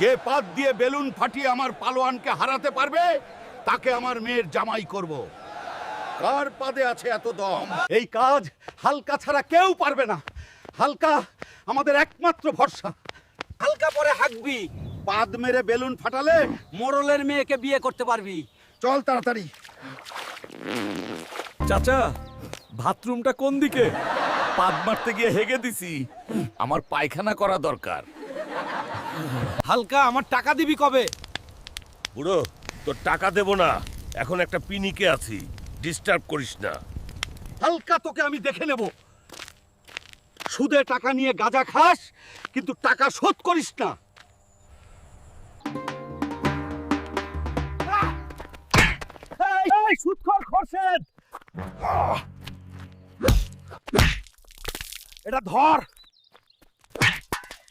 যে পাত দিয়ে বেলুন ফাটিয়ে আমার পালোয়ানকে হারাতে পারবে, তাকে আমার মেয়ের জামাই করব। কার পাদে আছে এত দম? এই কাজ হালকা ছাড়া কেউ পারবে না। হালকা আমাদের একমাত্র ভরসা। হালকা পরে হাঁকবি। পাদ মেরে বেলুন ফাটালে মোড়লের মেয়েকে বিয়ে করতে পারবি। চল তাড়াতাড়ি। চাচা, বাথরুমটা কোন দিকে? পাদ মারতে গিয়ে হেগে দিছি। আমার পায়খানা করা দরকার। হালকা আমার টাকা দিবি কবে? বুড়ো তোর টাকা দেব না। এখন একটা পিনিকে আছি। ডিস্টার্ব করিস না। হালকা তোকে আমি দেখে নেব। সুদে টাকা নিয়ে গাঁজা খাস কিন্তু টাকা শোধ করিস না। সুদখোর খোরশেদ! এটা ধর!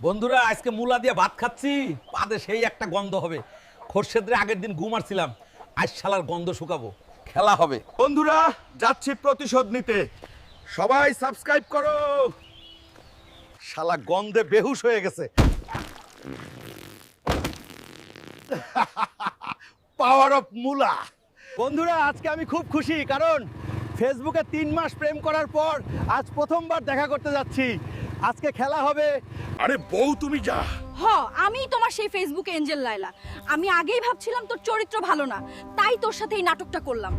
বন্ধুরা, আজকে মুলা দিয়ে ভাত খাচ্ছি। পাদে সেই একটা গন্ধ হবে। খোরশেদরে আগের দিন ঘুমারছিলাম আজ শালার গন্ধ শুকাবো। খেলা হবে। বন্ধুরা, যাচ্ছি প্রতিশোধ নিতে। সবাই সাবস্ক্রাইব করো। শালা গন্ধে বেহুশ হয়ে গেছে। পাওয়ার অফ মুলা। বন্ধুরা, আজকে আমি খুব খুশি, কারণ ফেসবুকে তিন মাস প্রেম করার পর আজ প্রথমবার দেখা করতে যাচ্ছি। আজকে খেলা হবে। আরে বউ তুমি যা। হ আমি তোমার সেই ফেসবুকে এঞ্জেল লাইলা আমি আগেই ভাবছিলাম তোর চরিত্র ভালো না তাই তোর সাথে এই নাটকটা করলাম।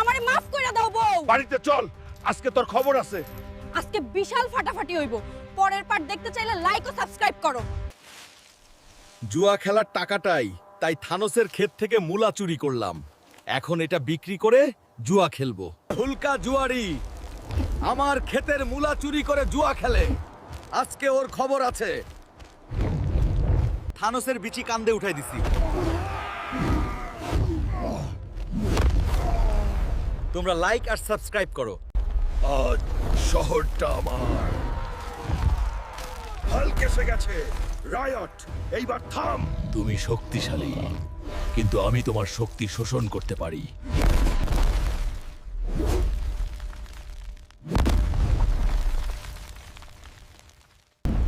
আমারে মাফ করে দাও বউ। বাড়িতে চল আজকে তোর খবর আছে। আজকে বিশাল ফাটাফাটি হইব। পরের পার্ট দেখতে চাইলে লাইক ও সাবস্ক্রাইব করো। জুয়া খেলার টাকাটাই তাই থানোসের ক্ষেত থেকে মূলা চুরি করলাম। এখন এটা বিক্রি করে জুয়া খেলব। হুলকা জুয়ারি আমার ক্ষেতের মূলা চুরি করে জুয়া খেলে। আজকে ওর খবর আছে। থানোসের বিচি কান্দে উঠাই দিছি। তোমরা লাইক আর সাবস্ক্রাইব করো। আজ শহরটা আমার। হালকে এসে গেছে। রায়ট এইবার থাম। তুমি শক্তিশালী কিন্তু আমি তোমার শক্তি শোষণ করতে পারি।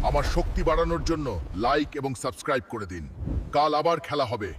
আমার শক্তি বাড়ানোর জন্য লাইক এবং সাবস্ক্রাইব করে দিন। কাল আবার খেলা হবে।